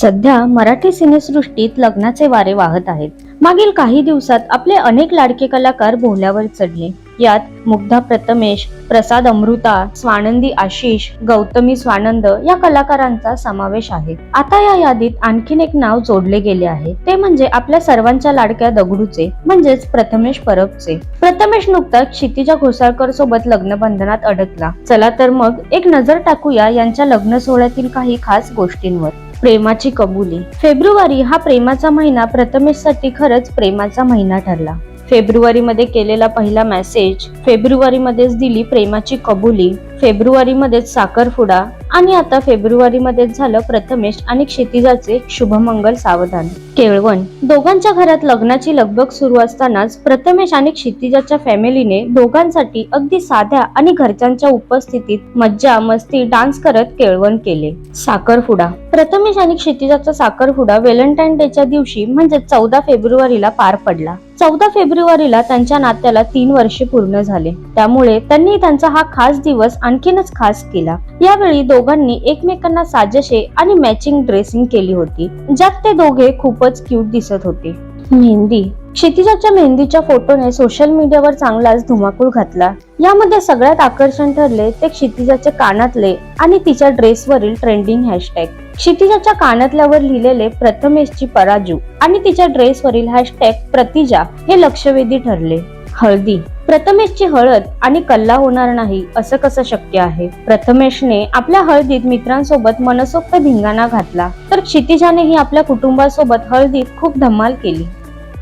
सध्या मराठी सिनेसृष्टीत लग्नाचे वारे वाहत आहेत. मागील काही दिवसात आपले अनेक लाडके कलाकार भोवल्यावर चढले. यात मुग्धा प्रथमेश प्रसाद अमृता स्वानंदी आशिष गौतमी स्वानंद या कलाकारांचा समावेश आहे. आता या यादीत आणखीन एक नाव जोडले गेले आहे. ते म्हणजे आपल्या सर्वांच्या लाडक्या दगडूचे म्हणजेच प्रथमेश परबचे. प्रथमेश नुकताच क्षितिजा घोसाळकर सोबत लग्न बंधनात अडकला. चला तर मग एक नजर टाकूया यांच्या लग्न सोहळ्यातील काही खास गोष्टींवर. प्रेमाची कबुली. फेब्रुवारी हा प्रेमाचा महिना प्रथमेशसाठी खरंच प्रेमाचा महिना ठरला. फेब्रुवारीमध्ये केलेला पहिला मेसेज फेब्रुवारीमध्येच दिली प्रेमाची कबुली फेब्रुवारीमध्येच साखरफुडा आणि आता फेब्रुवारीमध्येच झालं प्रथमेश आणि क्षितिजाचे शुभमंगल सावधान. केळवण. दोघांच्या घरात लग्नाची लगबग सुरू असतानाच प्रथमेश आणि क्षितिजाच्या फॅमिलीने दोघांसाठी अगदी साध्या आणि घरच्यांच्या उपस्थितीत मज्जा मस्ती डान्स करत केळवण केले. साखरफुडा प्रथमेश आणि क्षितिजाचा साखरफुडा व्हॅलेंटाईन डेच्या दिवशी म्हणजे चौदा फेब्रुवारीला पार पडला. चौदा फेब्रुवारीला त्यांच्या नात्याला तीन वर्षे पूर्ण झाले. त्यामुळे त्यांनी त्यांचा हा खास दिवस आणखीनच खास केला. यावेळी दोघांनी एकमेकांना साजेशे आणि मॅचिंग ड्रेसिंग केली होती ज्यात ते दोघे खूपच क्यूट दिसत होते. मेहंदी. क्षितिजाच्या मेहंदीच्या फोटोने सोशल मीडियावर चांगलाच धुमाकूळ घातला. यामध्ये सगळ्यात आकर्षण ठरले ते क्षितिजाच्या कानातले आणि तिच्या ड्रेसवरील ट्रेंडिंग हॅशटॅग क्षितिजाच्या कानातल्यावर लिहिलेले प्रथमेशची पराजू आणि तिच्या ड्रेसवरील हॅशटॅग प्रतिजा हे लक्षवेधी ठरले. हळदी. प्रथमेशची हळद आणि कल्ला होणार नाही असं कसं शक्य आहे? प्रथमेशने आपल्या हळदीत मित्रांसोबत मनसोक्त धिंगाणा घातला तर क्षितिजानेही आपल्या कुटुंबासोबत हळदीत खूप धमाल केली.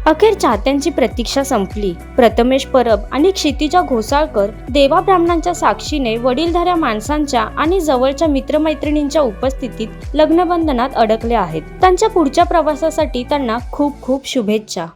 अखेर चाहत्यांची प्रतीक्षा संपली. प्रथमेश परब आणि क्षितिजा घोसाळकर देवा ब्राह्मणांच्या साक्षीने वडीलधाऱ्या माणसांच्या आणि जवळच्या मित्रमैत्रिणींच्या उपस्थितीत लग्नबंधनात अडकले आहेत. त्यांच्या पुढच्या प्रवासासाठी त्यांना खूप खूप शुभेच्छा.